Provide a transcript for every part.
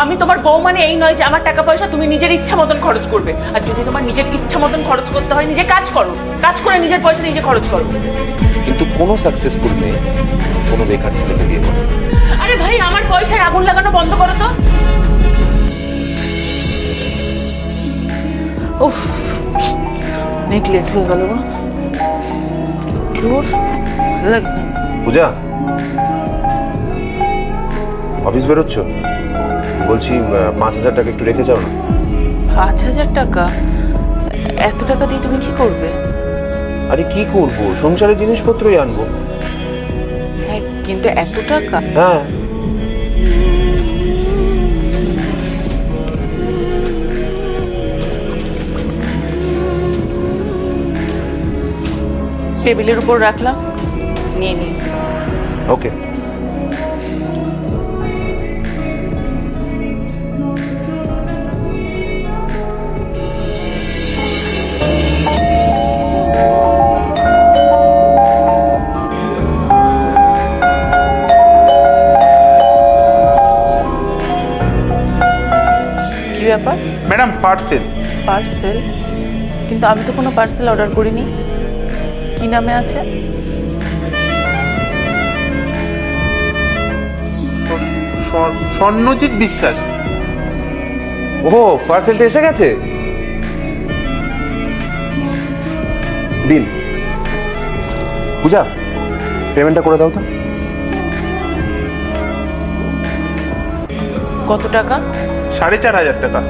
আমি তোমার বউ মানে এই নয় যে আমার টাকা পয়সা তুমি নিজের ইচ্ছা মতন খরচ করবে। আর যদি তোমার নিজের ইচ্ছা মতন খরচ করতে হয় নিজে কাজ করো। কাজ করে নিজের পয়সা নিজে খরচ করো। কিন্তু কোনো সাকসেসফুল মেয়ে কোনো বেকার ছেলেকে বিয়ে করে আরে ভাই আমার পয়সায় আগুন লাগানো বন্ধ করো তো। উফ অনেক লেট হয়ে গেল গো। পূজা অফিস বেরোচ্ছ? বলছি পাঁচ হাজার টাকা একটু রেখে যাও না। পাঁচ হাজার টাকা? এত টাকা দিয়ে তুমি কি করবে? আরে কি করব? সংসারের জিনিসপত্রই আনব। হ্যাঁ কিন্তু এত টাকা? হ্যাঁ। টেবিলের উপর রাখলাম নিয়ে নিই ওকে। ব্যাপার? Madam parcel. পার্সেল? কিন্তু আমি তো কোনো পার্সেল অর্ডার করিনি। কি নামে আছে? স্বর্ণজিৎ বিশ্বাস। ও পার্সেলটা এসে গেছে? দিন। পূজা পেমেন্টটা করে দাও তো। কত টাকা? সাড়ে চার হাজার টাকা।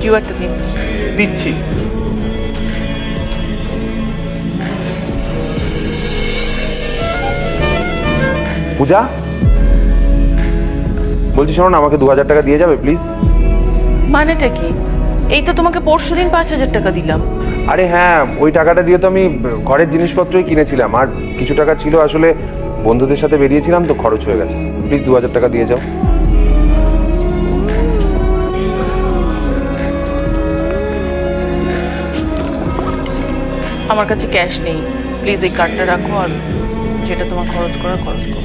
কিউআরটা দিন। দিচ্ছি। পূজা? বলছি শোনো না আমাকে দু হাজার টাকা দিয়ে যাবে প্লিজ মানেটা কি? এই তো তোমাকে পরশু দিন পাঁচ হাজার টাকা দিলাম। আরে হ্যাঁ ওই টাকাটা দিয়ে তো আমি ঘরের জিনিসপত্রই কিনেছিলাম। আর কিছু টাকা ছিল আসলে বন্ধুদের সাথে বেরিয়েছিলাম তো খরচ হয়ে গেছে। প্লিজ দু হাজার টাকা দিয়ে যাও। আমার কাছে ক্যাশ নেই। প্লিজ এই কার্ডটা রাখো আর যেটা তোমার খরচ করার খরচ করো।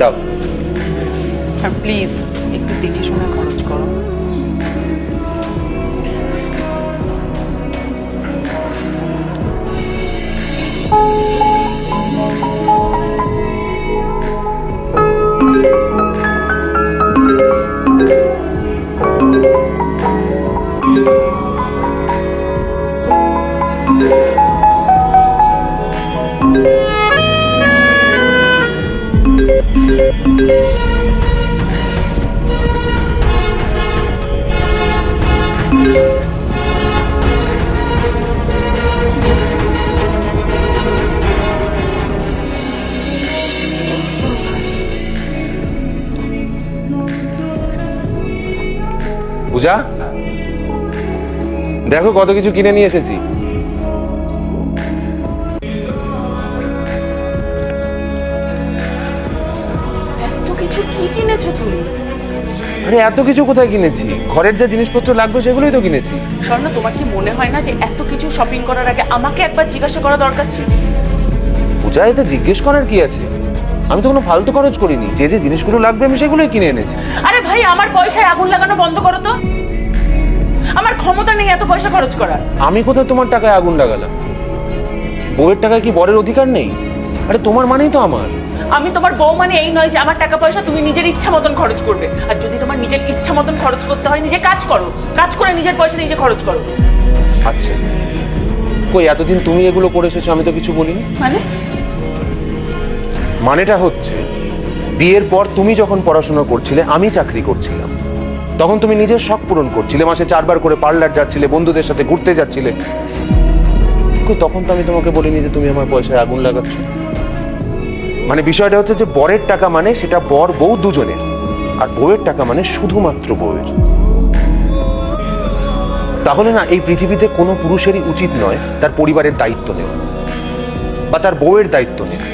দাও। আর প্লিজ একটু দেখে শুনে খরচ করো। পূজা দেখো কত কিছু কিনে নিয়ে এসেছি। এত কিছু কি কিনেছো তুমি? আরে এত কিছু কোথায় কিনেছি? ঘরের যা জিনিসপত্র লাগবে সেগুলোই তো কিনেছি। স্বর্ণ তোমার কি মনে হয় না যে এত কিছু শপিং করার আগে আমাকে একবার জিজ্ঞাসা করা দরকার ছিল? পূজা এটা জিজ্ঞেস করার কি আছে? আমি তো কোনো ফালতু খরচ করিনি। যে যে জিনিসগুলো লাগবে আমি সেগুলোই কিনে এনেছি। আরে ভাই আমার পয়সায় আগুন লাগানো বন্ধ করো তো। আমার ক্ষমতা নেই এত পয়সা খরচ করার। আমি কোথায় তোমার টাকায় আগুন লাগালাম বউয়ের টাকায় কি বরের অধিকার নেই? আরে তোমার মানেই তো আমার। আমি তোমার বউ মানে এই নয় যে আমার টাকা পয়সা তুমি নিজের ইচ্ছা মতন খরচ করবে। আর যদি তোমার নিজের ইচ্ছা মতন খরচ করতে হয় নিজে কাজ করো। কাজ করে নিজের পয়সা নিজে খরচ করো। আচ্ছা। কই এতদিন তুমি এগুলো করে এসেছ আমি তো কিছু বলিনি? মানে? মানেটা হচ্ছে বিয়ের পর তুমি যখন পড়াশোনা করছিলে আমি চাকরি করছিলাম। তখন তুমি নিজের শখ পূরণ করছিলে। মাসে চারবার করে পার্লার যাচ্ছিলে, বন্ধুদের সাথে ঘুরতে যাচ্ছিলে। তখন তো আমি তোমাকে বলিনি যে তুমি আমার পয়সায় আগুন লাগাচ্ছ। মানে বিষয়টা হচ্ছে যে বরের টাকা মানে সেটা বর বউ দুজনের, আর বউয়ের টাকা মানে শুধুমাত্র বউয়ের। তাহলে না, এই পৃথিবীতে কোনো পুরুষেরই উচিত নয় তার পরিবারের দায়িত্ব নেওয়া, বা তার বউয়ের দায়িত্ব নেওয়া,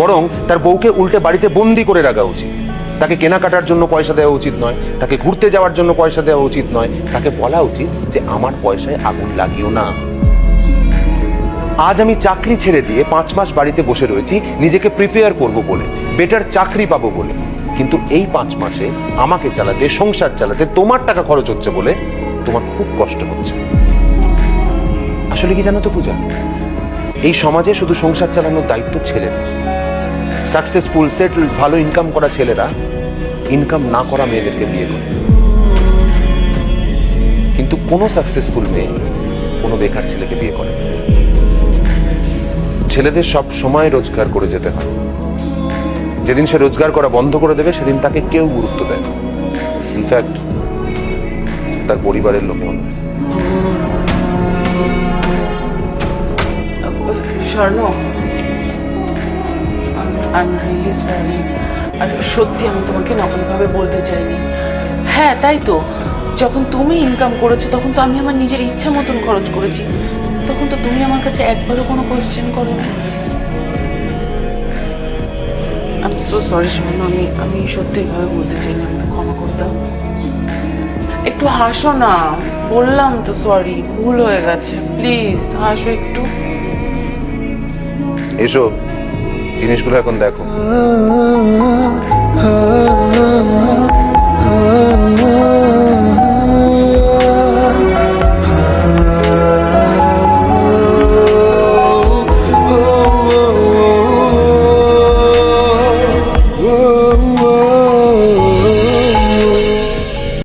বরং তার বউকে উল্টে বাড়িতে বন্দি করে রাখা উচিত। তাকে কেনাকাটার জন্য পয়সা দেওয়া উচিত নয়, তাকে ঘুরতে যাওয়ার জন্য পয়সা দেওয়া উচিত নয়, তাকে বলা উচিত যে আমার পয়সায় আগুন লাগিও না। আজ আমি চাকরি ছেড়ে দিয়ে পাঁচ মাস বাড়িতে বসে রয়েছি, নিজেকে প্রিপেয়ার করব বলে বেটার চাকরি পাবো বলে। কিন্তু এই পাঁচ মাসে আমাকে চালাতে, সংসার চালাতে তোমার টাকা খরচ হচ্ছে বলে তোমার খুব কষ্ট হচ্ছে। আসলে কি জানো তো পূজা? এই সমাজে শুধু সংসার চালানোর দায়িত্ব ছেলেদের। সাকসেসফুল সেটেল ভালো ইনকাম করা ছেলেরা ইনকাম না করা মেয়েদেরকে বিয়ে করে। কিন্তু কোনো সাকসেসফুল মেয়ে কোনো বেকার ছেলেকে বিয়ে করে ছেলেদের সব সময় রোজগার করে যেতে হয়। যেদিন সে রোজগার করা বন্ধ করে দেবে, সেদিন তাকে কেউ গুরুত্ব দেয় না। ইনফ্যাক্ট তার পরিবারের লোকও নয় স্বর্ণ আমি রিয়েলি সরি আর সত্যি আমি তোমাকে নকলভাবে বলতে চাইনি। হ্যাঁ তাই তো। যখন তুমি ইনকাম করেছ, তখন তো আমি আমার নিজের ইচ্ছা মতন খরচ করেছি। তখন তো তুমি আমার কাছে একবারও কোনো কোয়েশ্চেন করো আমি সো সরি স্বর্ণ আমি আমি সত্যি এভাবে বলতে চাই না আমাকে ক্ষমা করে দাও। একটু হাসো না। বললাম তো সরি ভুল হয়ে গেছে। প্লিজ হাসো একটু। এসো। জিনিসগুলো এখন দেখো।